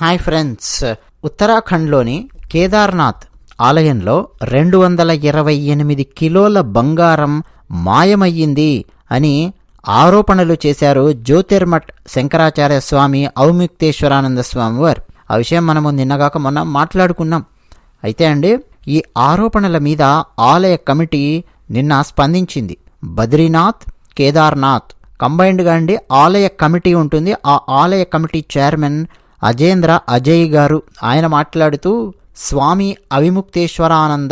Hi friends. ఉత్తరాఖండ్లోని కేదార్నాథ్ ఆలయంలో రెండు వందల ఇరవై ఎనిమిది కిలోల బంగారం మాయమయ్యింది అని ఆరోపణలు చేశారు జ్యోతిర్మఠ్ శంకరాచార్య స్వామి ఔముక్తేశ్వరానంద స్వామి వారు. ఆ విషయం మనము నిన్నగాక మొన్న మాట్లాడుకున్నాం. అయితే అండి ఈ ఆరోపణల మీద ఆలయ కమిటీ నిన్న స్పందించింది. బద్రీనాథ్ కేదార్నాథ్ కంబైన్డ్గా అండి ఆలయ కమిటీ ఉంటుంది. ఆ ఆలయ కమిటీ చైర్మన్ అజేంద్ర అజయ్ గారు ఆయన మాట్లాడుతూ స్వామి అవిముక్తేశ్వరానంద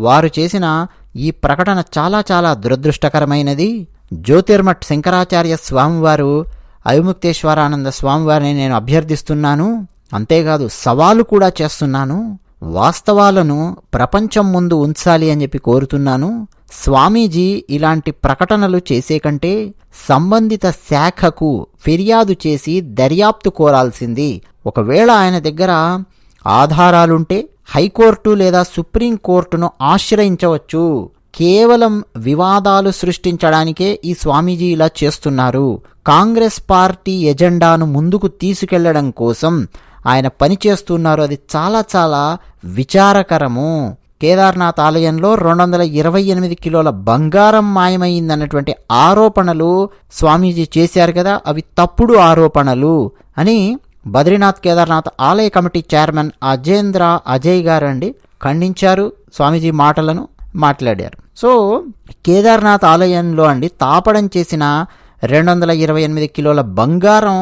వారు చేసిన ఈ ప్రకటన చాలా చాలా దురదృష్టకరమైనది. జ్యోతిర్మఠ్ శంకరాచార్య స్వామివారు అవిముక్తేశ్వరానంద స్వామివారిని నేను అభ్యర్థిస్తున్నాను. అంతేకాదు సవాలు కూడా చేస్తున్నాను. వాస్తవాలను ప్రపంచం ముందు ఉంచాలి అని చెప్పి కోరుతున్నాను. స్వామీజీ ఇలాంటి ప్రకటనలు చేసే కంటే సంబంధిత శాఖకు ఫిర్యాదు చేసి దర్యాప్తు కోరాల్సింది. ఒకవేళ ఆయన దగ్గర ఆధారాలుంటే హైకోర్టు లేదా సుప్రీంకోర్టును ఆశ్రయించవచ్చు. కేవలం వివాదాలు సృష్టించడానికే ఈ స్వామీజీ ఇలా చేస్తున్నారు. కాంగ్రెస్ పార్టీ ఎజెండాను ముందుకు తీసుకెళ్ళడం కోసం ఆయన పనిచేస్తున్నారు. అది చాలా చాలా విచారకరము. కేదార్నాథ్ ఆలయంలో రెండు వందల ఇరవై ఎనిమిది కిలోల బంగారం మాయమైందన్నటువంటి ఆరోపణలు స్వామీజీ చేశారు కదా అవి తప్పుడు ఆరోపణలు అని బద్రీనాథ్ కేదార్నాథ్ ఆలయ కమిటీ చైర్మన్ అజేంద్ర అజయ్ గారు అండి ఖండించారు స్వామీజీ మాటలను మాట్లాడారు. సో కేదార్నాథ్ ఆలయంలో అండి తాపడం చేసిన రెండు వందల ఇరవై ఎనిమిది కిలోల బంగారం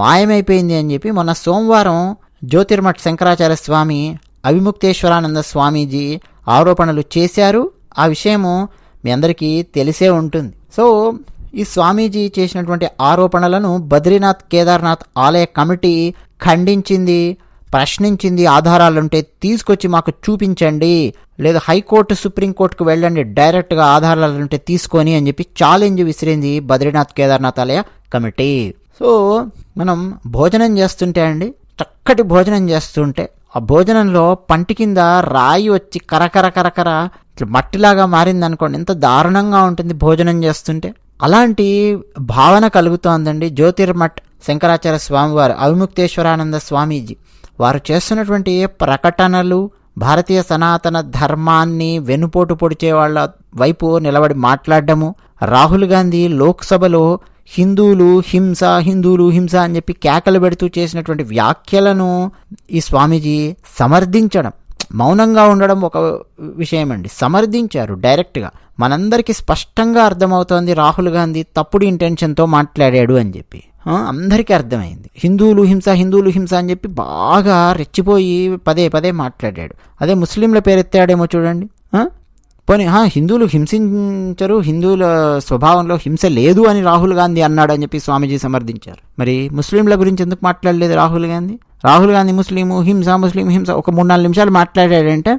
మాయమైపోయింది అని చెప్పి మొన్న సోమవారం జ్యోతిర్మఠ్ శంకరాచార్య స్వామి అవిముక్తేశ్వరానంద స్వామీజీ ఆరోపణలు చేశారు. ఆ విషయము మీ అందరికీ తెలిసే ఉంటుంది. సో ఈ స్వామీజీ చేసినటువంటి ఆరోపణలను బద్రీనాథ్ కేదార్నాథ్ ఆలయ కమిటీ ఖండించింది ప్రశ్నించింది ఆధారాలుంటే తీసుకొచ్చి మాకు చూపించండి లేదా హైకోర్టు సుప్రీంకోర్టుకు వెళ్ళండి డైరెక్ట్గా ఆధారాలుంటే తీసుకొని అని చెప్పి ఛాలెంజ్ విసిరింది బద్రీనాథ్ కేదార్నాథ్ ఆలయ కమిటీ. సో మనం భోజనం చేస్తుంటే అండి చక్కటి భోజనం చేస్తుంటే ఆ భోజనంలో పంటి కింద రాయి వచ్చి కరకర కరకర ఇట్లా మట్టిలాగా మారింది అనుకోండి ఎంత దారుణంగా ఉంటుంది భోజనం చేస్తుంటే. అలాంటి భావన కలుగుతోందండి జ్యోతిర్మఠ్ శంకరాచార్య స్వామివారు అవిముక్తేశ్వరానంద స్వామీజీ. వారు చేస్తున్నటువంటి ప్రకటనలు భారతీయ సనాతన ధర్మాన్ని వెనుపోటు పొడిచే వాళ్ళ వైపు నిలబడి మాట్లాడడము రాహుల్ గాంధీ లోక్సభలో హిందువులు హింస హిందువులు హింస అని చెప్పి కేకలు పెడుతూ చేసినటువంటి వ్యాఖ్యలను ఈ స్వామీజీ సమర్థించడం మౌనంగా ఉండడం ఒక విషయం అండి సమర్థించారు డైరెక్ట్గా. మనందరికీ స్పష్టంగా అర్థమవుతోంది రాహుల్ గాంధీ తప్పుడు ఇంటెన్షన్తో మాట్లాడాడు అని చెప్పి. అందరికీ అర్థమైంది. హిందువులు హింస హిందువులు హింస అని చెప్పి బాగా రెచ్చిపోయి పదే పదే మాట్లాడాడు. అదే ముస్లింల పేరెత్తాడేమో చూడండి. పోనీ హా, హిందువులు హింసించరు హిందువుల స్వభావంలో హింస లేదు అని రాహుల్ గాంధీ అన్నాడు అని చెప్పి స్వామీజీ సమర్థించారు. మరి ముస్లింల గురించి ఎందుకు మాట్లాడలేదు రాహుల్ గాంధీ? రాహుల్ గాంధీ ముస్లిము హింస ముస్లిం హింస ఒక మూడు నాలుగు నిమిషాలు మాట్లాడాడంటే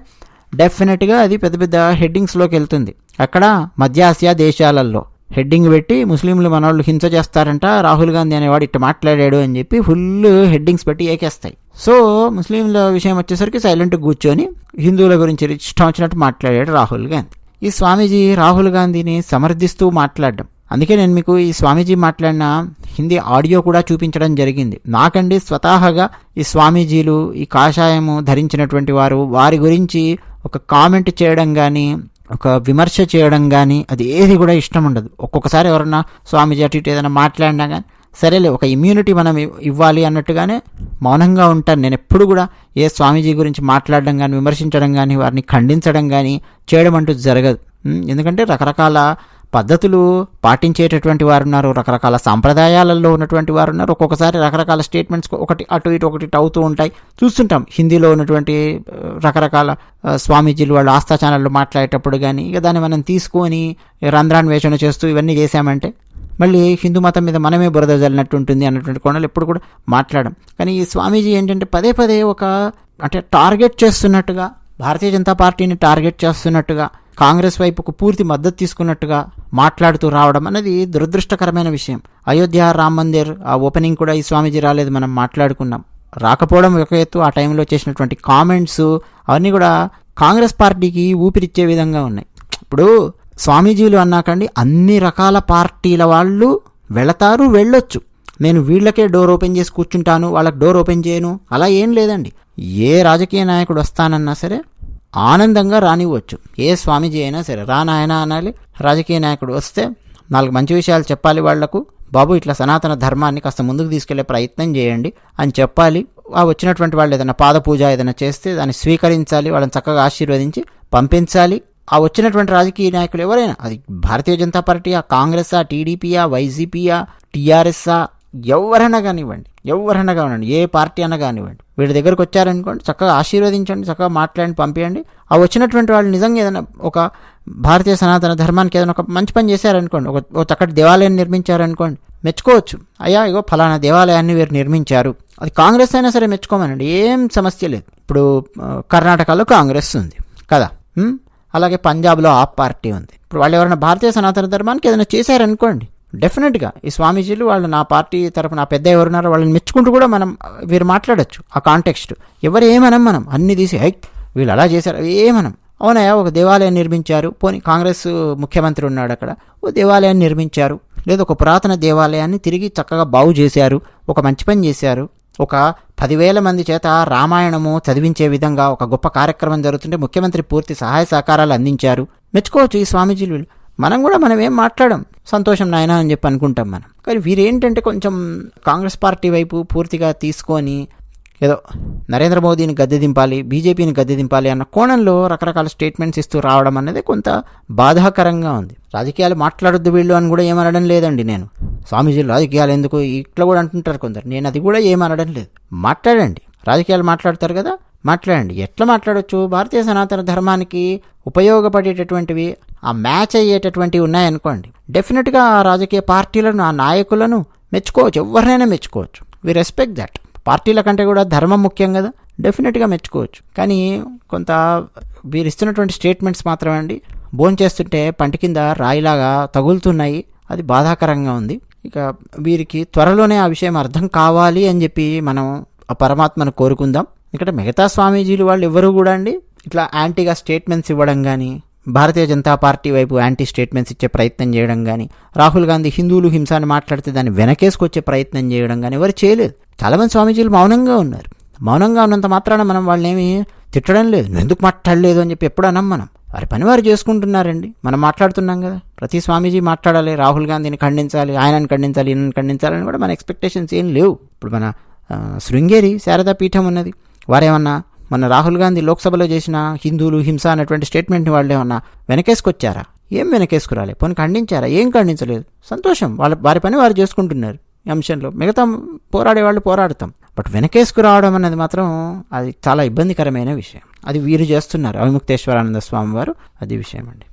డెఫినెట్గా అది పెద్ద పెద్ద హెడ్డింగ్స్లోకి వెళ్తుంది. అక్కడ మధ్య ఆసియా దేశాలలో హెడ్డింగ్ పెట్టి ముస్లింలు మనవాళ్ళు హింస చేస్తారంట రాహుల్ గాంధీ అనేవాడు ఇట్ట మాట్లాడాడు అని చెప్పి ఫుల్ హెడ్డింగ్స్ పెట్టి ఏకేస్తాయి. సో ముస్లింల విషయం వచ్చేసరికి సైలెంట్ కూర్చొని హిందువుల గురించి ఇష్టం వచ్చినట్టు మాట్లాడాడు రాహుల్ గాంధీ. ఈ స్వామీజీ రాహుల్ గాంధీని సమర్థిస్తూ మాట్లాడడం. అందుకే నేను మీకు ఈ స్వామీజీ మాట్లాడిన హిందీ ఆడియో కూడా చూపించడం జరిగింది. నాకండి స్వతహాగా ఈ స్వామీజీలు ఈ కాషాయము ధరించినటువంటి వారు వారి గురించి ఒక కామెంట్ చేయడం కానీ ఒక విమర్శ చేయడం కానీ అది ఏది కూడా ఇష్టం ఉండదు. ఒక్కొక్కసారి ఎవరన్నా స్వామిజీ అటు ఇటు ఏదైనా మాట్లాడినా కానీ సరేలే ఒక ఇమ్యూనిటీ మనం ఇవ్వాలి అన్నట్టుగానే మౌనంగా ఉంటాను నేను ఎప్పుడు కూడా ఏ స్వామీజీ గురించి మాట్లాడడం కానీ విమర్శించడం కానీ వారిని ఖండించడం కానీ చేయడం అంటూ జరగదు. ఎందుకంటే రకరకాల పద్ధతులు పాటించేటటువంటి వారు ఉన్నారు రకరకాల సాంప్రదాయాలలో ఉన్నటువంటి వారు ఉన్నారు. ఒక్కొక్కసారి రకరకాల స్టేట్మెంట్స్ ఒకటి అటు ఇటు ఒకటి అవుతూ ఉంటాయి. చూస్తుంటాం. హిందీలో ఉన్నటువంటి రకరకాల స్వామీజీలు వాళ్ళు ఆస్థా ఛానళ్ళు మాట్లాడేటప్పుడు కానీ ఇక దాన్ని మనం తీసుకొని రంధ్రాన్వేషణ చేస్తూ ఇవన్నీ చేశామంటే మళ్ళీ హిందూ మతం మీద మనమే బురద జల్లినట్టు ఉంటుంది అన్నటువంటి కోణాలు ఎప్పుడు కూడా మాట్లాడడం. కానీ ఈ స్వామీజీ ఏంటంటే పదే పదే ఒక అంటే టార్గెట్ చేస్తున్నట్టుగా భారతీయ జనతా పార్టీని టార్గెట్ చేస్తున్నట్టుగా కాంగ్రెస్ వైపుకు పూర్తి మద్దతు తీసుకున్నట్టుగా మాట్లాడుతూ రావడం అనేది దురదృష్టకరమైన విషయం. అయోధ్య రామ్ మందిర్ ఆ ఓపెనింగ్ కూడా ఈ స్వామీజీ రాలేదు మనం మాట్లాడుకున్నాం. రాకపోవడం ఒక ఎత్తు ఆ టైంలో చేసినటువంటి కామెంట్స్ అవన్నీ కూడా కాంగ్రెస్ పార్టీకి ఊపిరిచ్చే విధంగా ఉన్నాయి. ఇప్పుడు స్వామీజీలు అన్నాకండి అన్ని రకాల పార్టీల వాళ్ళు వెళతారు వెళ్ళొచ్చు. నేను వీళ్ళకే డోర్ ఓపెన్ చేసి కూర్చుంటాను వాళ్ళకి డోర్ ఓపెన్ చేయను అలా ఏం లేదండి. ఏ రాజకీయ నాయకుడు వస్తానన్నా సరే ఆనందంగా రానివ్వచ్చు. ఏ స్వామీజీ అయినా సరే రానాయనా అనాలి రాజకీయ నాయకుడు వస్తే నాలుగు మంచి విషయాలు చెప్పాలి వాళ్ళకు. బాబు ఇట్లా సనాతన ధర్మాన్ని కాస్త ముందుకు తీసుకెళ్ళే ప్రయత్నం చేయండి అని చెప్పాలి. ఆ వచ్చినటువంటి వాళ్ళు ఏదైనా పాద పూజ ఏదైనా చేస్తే దాన్ని స్వీకరించాలి వాళ్ళని చక్కగా ఆశీర్వదించి పంపించాలి. ఆ వచ్చినటువంటి రాజకీయ నాయకులు ఎవరైనా అది భారతీయ జనతా పార్టీ ఆ కాంగ్రెస్ ఆ టీడీపీయా వైసీపీయా టీఆర్ఎస్ఆ ఎవరైనా కానివ్వండి ఎవరైనా కానివ్వండి ఏ పార్టీ అయినా కానివ్వండి వీడి దగ్గరకు వచ్చారనుకోండి చక్కగా ఆశీర్వదించండి చక్కగా మాట్లాడి పంపించండి ఆ వచ్చినటువంటి వాళ్ళు నిజంగా ఏదైనా ఒక భారతీయ సనాతన ధర్మానికి ఏదైనా ఒక మంచి పని చేశారనుకోండి ఒక ఒక చక్కటి దేవాలయం నిర్మించారనుకోండి మెచ్చుకోవచ్చు. అయ్యా ఇగో ఫలానా దేవాలయాన్ని వీరు నిర్మించారు. అది కాంగ్రెస్ అయినా సరే మెచ్చుకోమనండి ఏం సమస్య లేదు. ఇప్పుడు కర్ణాటకలో కాంగ్రెస్ ఉంది కదా? అలాగే పంజాబ్లో ఆప్ పార్టీ ఉంది. ఇప్పుడు వాళ్ళు ఎవరైనా భారతీయ సనాతన ధర్మానికి ఏదైనా చేశారనుకోండి డెఫినెట్గా ఈ స్వామీజీలు వాళ్ళు నా పార్టీ తరపున నా పెద్ద ఎవరున్నారో వాళ్ళని మెచ్చుకుంటూ కూడా మనం వీరు మాట్లాడొచ్చు. ఆ కాంటెక్స్ట్ ఎవరు ఏమనం మనం? అన్ని తీసి హైక్ వీళ్ళు అలా చేశారు ఏమనం? అవునయ్యా ఒక దేవాలయం నిర్మించారు. పోనీ కాంగ్రెస్ ముఖ్యమంత్రి ఉన్నాడు అక్కడ. ఓ దేవాలయాన్ని నిర్మించారు. లేదా ఒక పురాతన దేవాలయాన్ని తిరిగి చక్కగా బాగు చేశారు. ఒక మంచి పని చేశారు. ఒక పదివేల మంది చేత రామాయణము చదివించే విధంగా ఒక గొప్ప కార్యక్రమం జరుగుతుంటే ముఖ్యమంత్రి పూర్తి సహాయ సహకారాలు అందించారు. మెచ్చుకోవచ్చు ఈ స్వామీజీలు వీళ్ళు. మనం కూడా మనం ఏం మాట్లాడం? సంతోషం నాయన అని చెప్పి అనుకుంటాం మనం. కానీ వీరేంటంటే కొంచెం కాంగ్రెస్ పార్టీ వైపు పూర్తిగా తీసుకొని ఏదో నరేంద్ర మోదీని గద్దె దింపాలి బీజేపీని గద్దె దింపాలి అన్న కోణంలో రకరకాల స్టేట్మెంట్స్ ఇస్తూ రావడం అనేది కొంత బాధాకరంగా ఉంది. రాజకీయాలు మాట్లాడొద్దు వీళ్ళు అని కూడా ఏమనడం లేదండి నేను. స్వామీజీలు రాజకీయాలు ఎందుకు? ఇట్లా కూడా అంటుంటారు కొందరు. నేను అది కూడా ఏమనడం లేదు. మాట్లాడండి. రాజకీయాలు మాట్లాడతారు కదా? మాట్లాడండి. ఎట్లా మాట్లాడొచ్చు? భారతీయ సనాతన ధర్మానికి ఉపయోగపడేటటువంటివి ఆ మ్యాచ్ అయ్యేటటువంటివి ఉన్నాయనుకోండి. డెఫినెట్గా ఆ రాజకీయ పార్టీలను ఆ నాయకులను మెచ్చుకోవచ్చు. ఎవరినైనా మెచ్చుకోవచ్చు. వి రెస్పెక్ట్ దట్ పార్టీల కంటే కూడా ధర్మం ముఖ్యం కదా. డెఫినెట్గా మెచ్చుకోవచ్చు. కానీ కొంత వీరు ఇస్తున్నటువంటి స్టేట్మెంట్స్ మాత్రమే అండి. భోంచేస్తుంటే చేస్తుంటే కింద రాయిలాగా తగులుతున్నాయి. అది బాధాకరంగా ఉంది. ఇక వీరికి త్వరలోనే ఆ విషయం అర్థం కావాలి అని చెప్పి మనం ఆ పరమాత్మను కోరుకుందాం. ఇక్కడ మిగతా స్వామీజీలు వాళ్ళు ఎవరు కూడా అండి ఇట్లా యాంటీగా స్టేట్మెంట్స్ ఇవ్వడం కానీ భారతీయ జనతా పార్టీ వైపు యాంటీ స్టేట్మెంట్స్ ఇచ్చే ప్రయత్నం చేయడం కానీ రాహుల్ గాంధీ హిందువులు హింసాన్ని మాట్లాడితే దాన్ని వెనకేసుకొచ్చే ప్రయత్నం చేయడం కానీ ఎవరు చేయలేదు. చాలామంది స్వామీజీలు మౌనంగా ఉన్నారు. మౌనంగా ఉన్నంత మాత్రాన మనం వాళ్ళని ఏమి తిట్టడం లేదు. ఎందుకు మాట్లాడలేదు అని చెప్పి ఎప్పుడు అనం మనం. వారి పని వారు చేసుకుంటున్నారండి. మనం మాట్లాడుతున్నాం కదా. ప్రతి స్వామీజీ మాట్లాడాలి. రాహుల్ గాంధీని ఖండించాలి ఆయనని ఖండించాలి ఈయనని ఖండించాలని కూడా మన ఎక్స్పెక్టేషన్స్ ఏం లేవు. ఇప్పుడు మన శృంగేరి శారదా పీఠం ఉన్నది. వారేమన్నా మన రాహుల్ గాంధీ లోక్సభలో చేసిన హిందువులు హింస అనేటువంటి స్టేట్మెంట్ని వాళ్ళు ఏమన్నా వెనకేసుకొచ్చారా? ఏం వెనకేసుకురాలే? పోనీ ఖండించారా? ఏం ఖండించలేదు? సంతోషం. వాళ్ళ వారి పని వారు చేసుకుంటున్నారు ఈ అంశంలో. మిగతా పోరాడే వాళ్ళు పోరాడతాం. బట్ వెనకేసుకురావడం అనేది మాత్రం అది చాలా ఇబ్బందికరమైన విషయం. అది వీరు చేస్తున్నారు. అవిముక్తేశ్వరానంద స్వామి వారు. అది విషయం అండి